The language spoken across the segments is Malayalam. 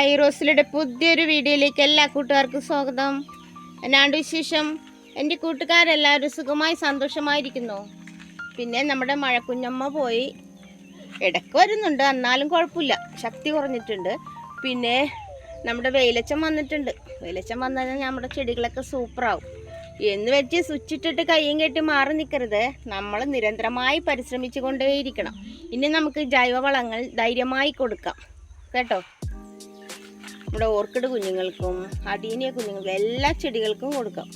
ഹായ് റോസിലയുടെ പുതിയൊരു വീഡിയോയിലേക്ക് എല്ലാ കൂട്ടുകാർക്കും സ്വാഗതം. എന്നാണ്ട് വിശേഷം? എന്റെ കൂട്ടുകാരെല്ലാവരും സുഖമായി സന്തോഷമായിരിക്കുന്നു. പിന്നെ നമ്മുടെ മഴക്കുഞ്ഞമ്മ പോയി. ഇടയ്ക്ക് വരുന്നുണ്ട് എന്നാലും കുഴപ്പമില്ല. ശക്തി കുറഞ്ഞിട്ടുണ്ട്. പിന്നെ നമ്മുടെ വെയിലച്ചം വന്നിട്ടുണ്ട്. വെയിലച്ചം വന്നു കഴിഞ്ഞാൽ നമ്മുടെ ചെടികളൊക്കെ സൂപ്പറാവും. എന്ന് വെച്ച് സ്വിച്ചിട്ടിട്ട് കയ്യും കെട്ടി മാറി നിൽക്കരുത് നമ്മൾ നിരന്തരമായി പരിശ്രമിച്ചു കൊണ്ടേയിരിക്കണം. ഇനി നമുക്ക് ജൈവവളങ്ങൾ ധൈര്യമായി കൊടുക്കാം. കേട്ടോ? നമ്മുടെ ഓർക്കിഡ് കുഞ്ഞുങ്ങൾക്കും അടീനിയ കുഞ്ഞുങ്ങൾക്കും എല്ലാ ചെടികൾക്കും കൊടുക്കാം.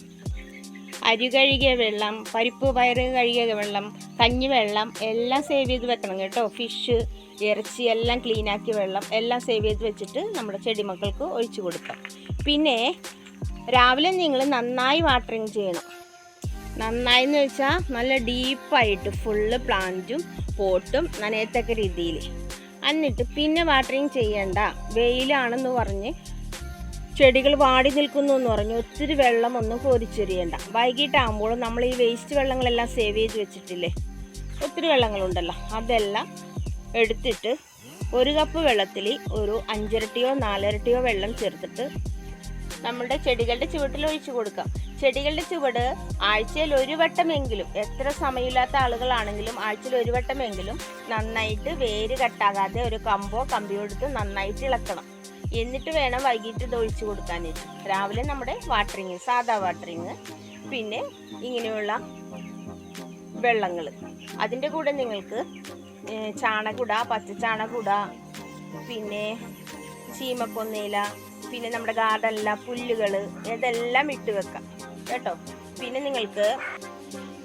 അരി കഴുകിയ വെള്ളം പരിപ്പ് പയറ് കഴുകിയ വെള്ളം കഞ്ഞി വെള്ളം എല്ലാം സേവ് ചെയ്ത് വെക്കണം കേട്ടോ. ഫിഷ് ഇറച്ചി എല്ലാം ക്ലീൻ ആക്കിയ വെള്ളം എല്ലാം സേവ് ചെയ്ത് വെച്ചിട്ട് നമ്മുടെ ചെടിമക്കൾക്ക് ഒഴിച്ചു കൊടുക്കാം. പിന്നെ രാവിലെ നിങ്ങൾ നന്നായി വാട്ടറിങ് ചെയ്യണം. നന്നായി എന്ന് വെച്ചാൽ നല്ല ഡീപ്പായിട്ട് ഫുള്ള് പ്ലാന്റും പോട്ടും നനയത്തക്ക രീതിയിൽ എന്നിട്ട് പിന്നെ വാട്ടറിങ് ചെയ്യണ്ട. വെയിലാണെന്ന് പറഞ്ഞ് ചെടികൾ വാടി നിൽക്കുന്നു എന്ന് പറഞ്ഞ് ഒത്തിരി വെള്ളം ഒന്നും കോരിച്ചൊരിയണ്ട വൈകിട്ടാകുമ്പോൾ നമ്മൾ ഈ വേസ്റ്റ് വെള്ളങ്ങളെല്ലാം സേവ് ചെയ്ത് വെച്ചിട്ടില്ലേ? ഒത്തിരി വെള്ളങ്ങളുണ്ടല്ലോ. അതെല്ലാം എടുത്തിട്ട് ഒരു കപ്പ് വെള്ളത്തിൽ ഒരു അഞ്ചിരട്ടിയോ നാലിരട്ടിയോ വെള്ളം ചേർത്തിട്ട് നമ്മുടെ ചെടികളുടെ ചുവട്ടിൽ ഒഴിച്ചു കൊടുക്കാം. ചെടികളുടെ ചുവട് ആഴ്ചയിൽ ഒരു വട്ടമെങ്കിലും എത്ര സമയമില്ലാത്ത ആളുകളാണെങ്കിലും ആഴ്ചയിൽ ഒരു വട്ടമെങ്കിലും നന്നായിട്ട് വേര് കട്ടാകാതെ ഒരു കമ്പോ കമ്പിയോ എടുത്ത് നന്നായിട്ട് ഇളക്കണം. എന്നിട്ട് വേണം വൈകിട്ട് ഒഴിച്ചു കൊടുക്കാനായിട്ട്. രാവിലെ നമ്മുടെ വാട്ടറിങ് സാധാ വാട്ടറിങ് പിന്നെ ഇങ്ങനെയുള്ള വെള്ളങ്ങൾ അതിന്റെ കൂടെ നിങ്ങൾക്ക് ചാണകുട പച്ചച്ചാണകുട പിന്നെ ചീമക്കൊന്നയില പിന്നെ നമ്മുടെ ഗാർഡനില പുല്ലുകൾ ഇതെല്ലാം ഇട്ട് വെക്കാം. കേട്ടോ. പിന്നെ നിങ്ങൾക്ക്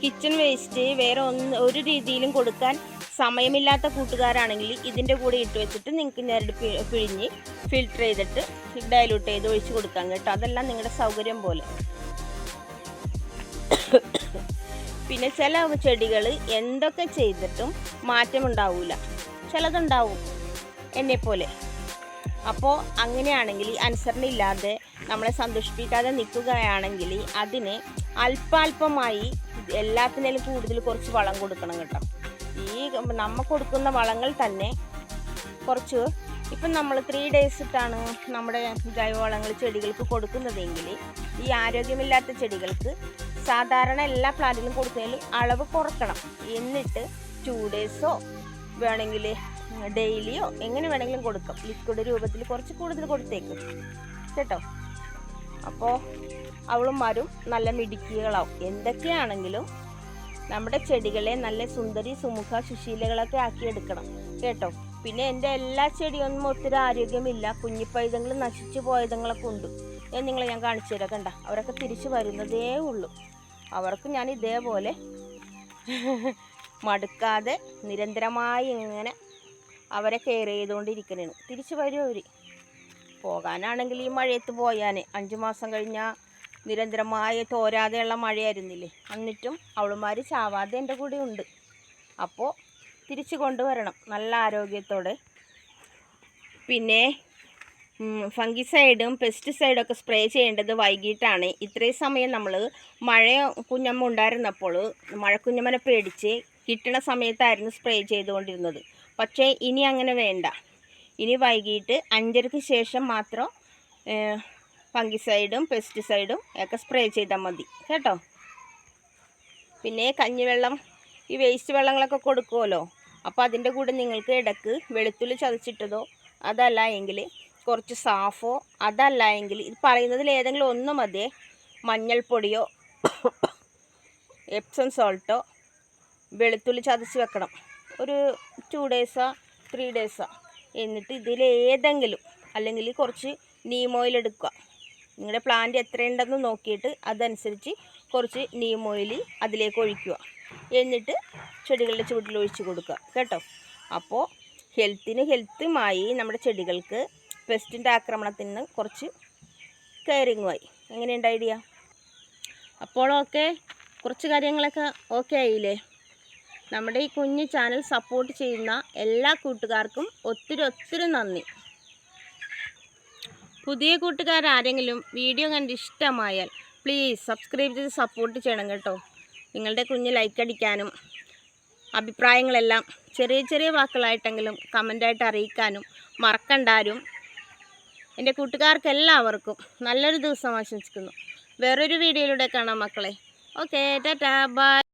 കിച്ചൺ വേസ്റ്റ് വേറെ ഒന്ന് ഒരു രീതിയിലും കൊടുക്കാൻ സമയമില്ലാത്ത കൂട്ടുകാരാണെങ്കിൽ ഇതിന്റെ കൂടെ ഇട്ട് വെച്ചിട്ട് നിങ്ങൾക്ക് ഞെരടി പിഴിഞ്ഞ് ഫിൽട്ടർ ചെയ്തിട്ട് ഡയലൂട്ട് ചെയ്ത് ഒഴിച്ച് കൊടുക്കാം കേട്ടോ. അതെല്ലാം നിങ്ങളുടെ സൗകര്യം പോലെ. പിന്നെ ചില ചെടികൾ എന്തൊക്കെ ചെയ്തിട്ടും മാറ്റമുണ്ടാവില്ല ചിലതുണ്ടാവും എന്നെപ്പോലെ. അപ്പോൾ അങ്ങനെയാണെങ്കിൽ അനുസരണയില്ലാതെ നമ്മളെ സന്തോഷിപ്പിക്കാതെ നിൽക്കുകയാണെങ്കിൽ അതിന് അല്പാൽപമായി എല്ലാത്തിനേലും കൂടുതൽ കുറച്ച് വളം കൊടുക്കണം കേട്ടോ. ഈ നമ്മൾ കൊടുക്കുന്ന വളങ്ങൾ തന്നെ കുറച്ച് ഇപ്പം നമ്മൾ ത്രീ ഡേയ്സ് ഇട്ടാണ് നമ്മുടെ ജൈവവളങ്ങൾ ചെടികൾക്ക് കൊടുക്കുന്നതെങ്കിൽ ഈ ആരോഗ്യമില്ലാത്ത ചെടികൾക്ക് സാധാരണ എല്ലാ പ്ലാന്റിലും കൊടുക്കുന്നതിലും അളവ് കുറക്കണം. എന്നിട്ട് ടു ഡേയ്സോ വേണമെങ്കിൽ ഡെയിലിയോ എങ്ങനെ വേണമെങ്കിലും കൊടുക്കാം. ലിക്വിഡ് രൂപത്തിൽ കുറച്ച് കൂടുതൽ കൊടുത്തേക്കും. കേട്ടോ? അപ്പോൾ അവളുമാരും നല്ല മിടുക്കികളാവും. എന്തൊക്കെയാണെങ്കിലും നമ്മുടെ ചെടികളെ നല്ല സുന്ദരി സുമുഖ സുശീലകളൊക്കെ ആക്കി എടുക്കണം കേട്ടോ? പിന്നെ എന്റെ എല്ലാ ചെടിയൊന്നും ഒത്തിരി ആരോഗ്യമില്ല. കുഞ്ഞിപ്പഴുതങ്ങൾ നശിച്ചു പോയതങ്ങളൊക്കെ ഉണ്ട്. ഞാൻ നിങ്ങളെ ഞാൻ കാണിച്ചു തരാം. കണ്ട? അവരൊക്കെ തിരിച്ചു വരുന്നതേ ഉള്ളൂ. അവർക്ക് ഞാൻ ഇതേപോലെ മടുക്കാതെ നിരന്തരമായി ഇങ്ങനെ അവരെ കെയർ ചെയ്തുകൊണ്ടിരിക്കുന്നതിന് തിരിച്ചു വരും അവർ പോകാനാണെങ്കിൽ ഈ മഴയത്ത് പോയാൽ അഞ്ച് മാസം കഴിഞ്ഞാൽ നിരന്തരമായ തോരാതെയുള്ള മഴയായിരുന്നില്ലേ? എന്നിട്ടും അവളുമാർ ചാവാതെ എന്റെ കൂടെ ഉണ്ട്. അപ്പോൾ തിരിച്ചു കൊണ്ടുവരണം നല്ല ആരോഗ്യത്തോടെ. പിന്നെ ഫംഗിസൈഡും പെസ്റ്റിസൈഡും ഒക്കെ സ്പ്രേ ചെയ്യേണ്ടത് വൈകിട്ടാണ്. ഇത്രയും സമയം നമ്മൾ മഴ കുഞ്ഞമ്മ ഉണ്ടായിരുന്നപ്പോൾ മഴക്കുഞ്ഞമ്മനെ പേടിച്ച് കിട്ടണ സമയത്തായിരുന്നു സ്പ്രേ ചെയ്തുകൊണ്ടിരുന്നത്. പക്ഷേ ഇനി അങ്ങനെ വേണ്ട. ഇനി വൈകിട്ട് അഞ്ചരയ്ക്ക് ശേഷം മാത്രം ഫംഗിസൈഡും പെസ്റ്റിസൈഡും ഒക്കെ സ്പ്രേ ചെയ്താൽ മതി. കേട്ടോ? പിന്നെ കഞ്ഞിവെള്ളം ഈ വേസ്റ്റ് വെള്ളങ്ങളൊക്കെ കൊടുക്കുമല്ലോ അപ്പോൾ അതിന്റെ കൂടെ നിങ്ങൾക്ക് ഇടയ്ക്ക് വെളുത്തുള്ളി ചതച്ചിട്ടതോ അതല്ല എങ്കിൽ കുറച്ച് സാഫോ അതല്ല എങ്കിൽ ഇത് പറയുന്നതിൽ ഏതെങ്കിലും ഒന്ന് മതിയേ മഞ്ഞൾപ്പൊടിയോ എപ്സം സോൾട്ടോ വെളുത്തുള്ളി ചതച്ച് വെക്കണം. ഒരു ടു ഡേയ്സോ ത്രീ ഡേയ്സോ എന്നിട്ട് ഇതിലേതെങ്കിലും അല്ലെങ്കിൽ കുറച്ച് നീം ഓയിൽ എടുക്കുക. നിങ്ങളുടെ പ്ലാന്റ് എത്രയുണ്ടെന്ന് നോക്കിയിട്ട് അതനുസരിച്ച് കുറച്ച് നീം ഓയിൽ അതിലേക്ക് ഒഴിക്കുക. എന്നിട്ട് ചെടികളുടെ ചുവട്ടിൽ ഒഴിച്ചു കൊടുക്കുക കേട്ടോ. അപ്പോൾ ഹെൽത്തിന് ഹെൽത്തുമായി നമ്മുടെ ചെടികൾക്ക് പെസ്റ്റിന്റെ ആക്രമണത്തിൽ നിന്ന് കുറച്ച് കെയറിങ്ങുമായി എങ്ങനെയുണ്ട് ഐഡിയ അപ്പോൾ ഓക്കെ കുറച്ച് കാര്യങ്ങളൊക്കെ ഓക്കെ ആയില്ലേ? നമ്മുടെ ഈ കുഞ്ഞു ചാനൽ സപ്പോർട്ട് ചെയ്യുന്ന എല്ലാ കൂട്ടുകാർക്കും ഒത്തിരി ഒത്തിരി നന്ദി. പുതിയ കൂട്ടുകാർ ആരെങ്കിലും വീഡിയോ കണ്ട് ഇഷ്ടമായാൽ പ്ലീസ് സബ്സ്ക്രൈബ് ചെയ്ത് സപ്പോർട്ട് ചെയ്യണം കേട്ടോ. നിങ്ങളുടെ കുഞ്ഞ് ലൈക്ക് അടിക്കാനും അഭിപ്രായങ്ങളെല്ലാം ചെറിയ ചെറിയ വാക്കുകളായിട്ടെങ്കിലും കമന്റായിട്ട് അറിയിക്കാനും മറക്കണ്ടാരും. എന്റെ കൂട്ടുകാർക്ക് എല്ലാവർക്കും നല്ലൊരു ദിവസം ആശംസിക്കുന്നു. വേറൊരു വീഡിയോയിലൂടെ കാണാം മക്കളെ. Okay tata bye